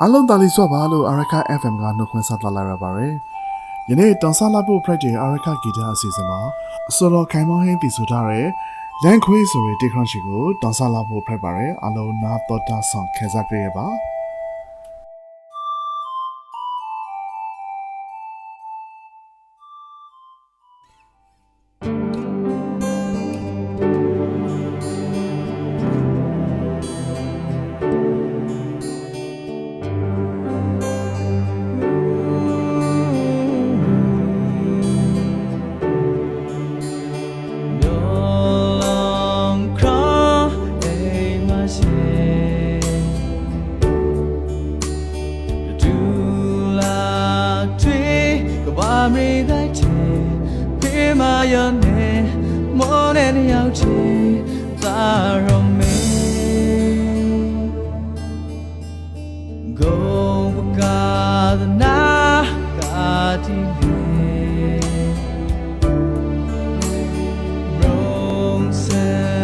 အားလုံးတာလီဆွပါလို့ Araka FM ကနှုတ်ခွန်းဆက်လာလိုက်ရပါတယ်။ယနေ့တောင်ဆလာဖို့ project Araka Guitar အစီအစဉ်မှာအစောလောခိုင်မောင်းဟင်းပြည်ဆိုထားတဲ့ Land Quay ဆိုတဲ့ Technology ကိုတောင်ဆလာဖို့ project ပါတယ်။အားလုံးနားတော်တာဆောင်ခံစားကြရပါ။ Wa mi dai che Pe ma yo ne Mo ne ne yao che Ta ro me Go ka da na ka ti le Rong se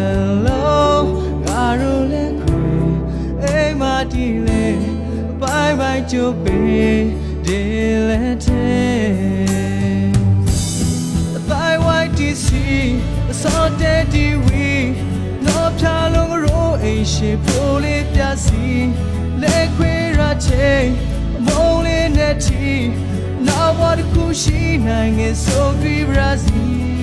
lo Ga ru le kwe E ma ti le Bye bye chu pe Dile te ရှိဖို့လေးပြစီလက်ခွေရချင်းမုံလေးနဲ့ချီနောက်ဘဝတစ်ခုရှိနိုင်ငယ်ဆိုပြီးဘရာဇီး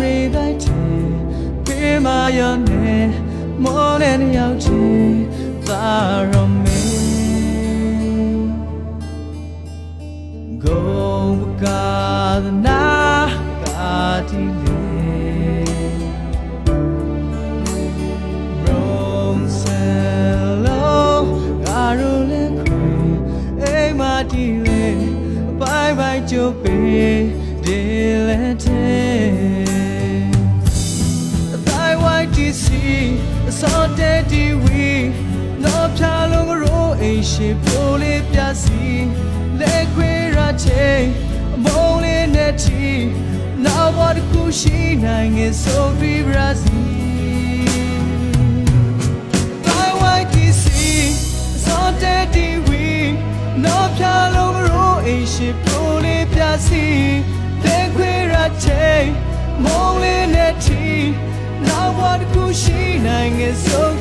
မေတိုင်းချေပေးမရနဲ့မောနဲ့ရောက်ချေသာရမေလက်ထဲအတိုင်းဝိုင်းတီစီအစောတဲတီဝီတော့ဖြာလုံးကရိုးအိမ်ရှိပိုးလေးပြစီလက်ခွေရာချိန်အမုံလေးနဲ့ချီနောက်ဘတ်ကူရှိနိုင်ငယ်ဆိုပြီးဘရာဇီမုံလေးနဲ့ချီနောက်ဘဝတစ်ခုရှိနိုင်ငယ်ဆို